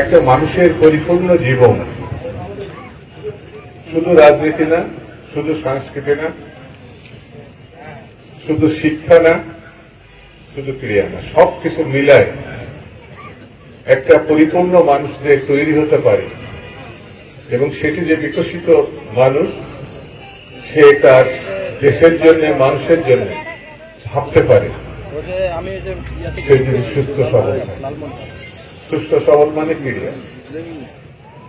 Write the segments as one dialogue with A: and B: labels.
A: একটা মানুষের পরিপূর্ণ জীবন। শুধু রাজনীতি না শুধু সংস্কৃতি না শুধু শিক্ষা না শুধু ক্রিয়া না সবকিছু মিলায় একটা পরিপূর্ণ মানুষ যে তৈরি হতে পারে এবং সেটি যে বিকশিত মানুষ সে তার দেশের জন্য মানুষের জন্য ভাবতে পারে।
B: আমি এই যে ইয়াতে
A: সে যদি সুস্থ সবল। হয়। সুস্থ সবল মানে ক্রিয়া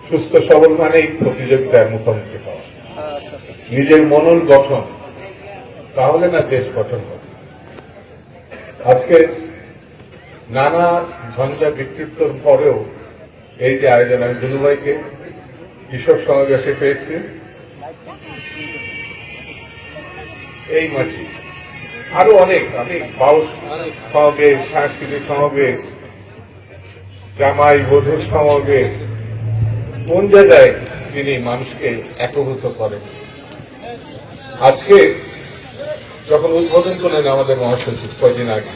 A: সুস্থ সবল মানেই প্রতিযোগিতার মুখোমুখি হওয়া। নিজের মনন গঠন। তাহলে না দেশ গঠন হবে। আজকে নানা ঝঞ্ঝা বিক্ষিপ্তর পরেও এই যে আয়োজন, আমি দুলুভাইকে কৃষক সমাবেশে পেয়েছি। এই মাটি আরও অনেক অনেক বাউস সমাবেশ, সাংস্কৃতিক সমাবেশ জামাই বধুর সমাবেশ। কোন জায়গায় তিনি মানুষকে একভূত করেন? আজকে যখন উদ্বোধন করলেন আমাদের মহাসচিব, কয়দিন আগে,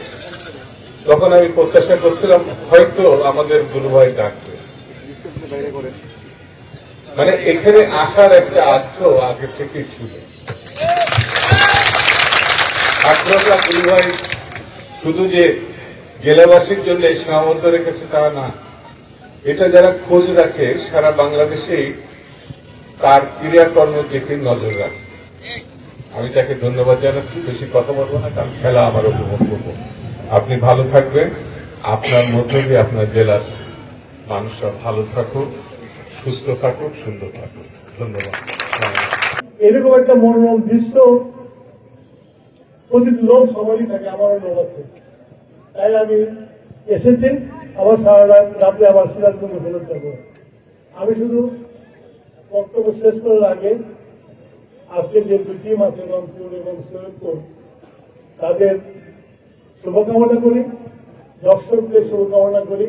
A: তখন আমি প্রত্যাশা করছিলাম, হয়তো আমাদের গুরুভাই ডাকবে। মানে এখানে আসার একটা আগ্রহ আগে থেকেই ছিল। আগ্রহটা গুরুভাই শুধু যে জেলাবাসীর জন্য সীমাবদ্ধ রেখেছে তা না। এটা যারা খোঁজ রাখে, সারা বাংলাদেশেই তার ক্রিয়াকর্মের দিকে নজর রাখে। আমি তাকে ধন্যবাদ জানাচ্ছি, বেশি কথা বলব না, কারণ খেলা আমার উপভোগ আপনি ভালো থাকবেন। আপনার মধ্য দিয়ে আপনার জেলার মানুষরা ভালো থাকুক, সুস্থ থাকুক, সুন্দর থাকুক। ধন্যবাদ।
C: এরকম একটা মনোরম দৃশ্য প্রতিটি লোক সবারই থাকে, আমারও আছে। তাই আমি এসেছি আবার সারা রাত আবার সিরাজগঞ্জ ফেরত যাব আমি শুধু বক্তব্য শেষ করার আগে আজকে যে দুই টিম আছে, রংপুর এবং সৈয়দপুর, তাদের শুভকামনা করি, দর্শকদের শুভকামনা করি।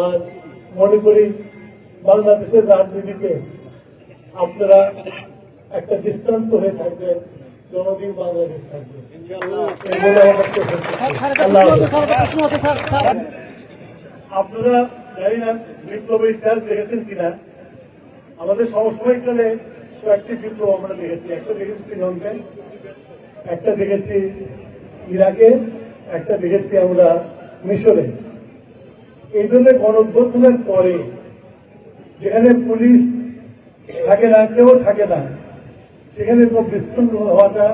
C: আর মনে করি বাংলাদেশের রাজনীতিতে আপনারা একটা দৃষ্টান্ত হয়ে থাকবেন। জনদিন বাংলাদেশ থাকবে। আপনারা জানি না বিপ্লবের ইতিহাস দেখেছেন কিনা। আমাদের সমসাময়িককালে কয়েকটি বিপ্লব আমরা দেখেছি। একটা দেখেছি শ্রীলঙ্কায় একটা দেখেছি ইরাকে একটা দেখেছি আমরা মিশরে। এই জন্য গণঅভ্যর্থনের পরে যেখানে পুলিশ থাকে না কেউ থাকে না সেখানে খুব বিশৃঙ্খল হওয়াটা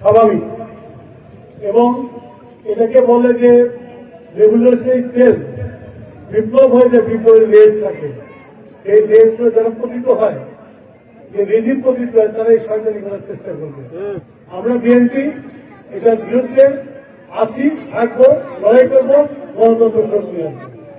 C: স্বাভাবিক। এবং এটাকে বলে যে রেগুলেশনের তেল বিপ্লব হয় যে বিপ্লবের লেজ থাকে। সেই লেজগুলো যারা পতিত হয় যে রেজিম পতিত হয় তারা এই সরকারি করার চেষ্টা করবে। আমরা বিএনপি এটার বিরুদ্ধে আছি থাকব লড়াই করব গণতন্ত্র করব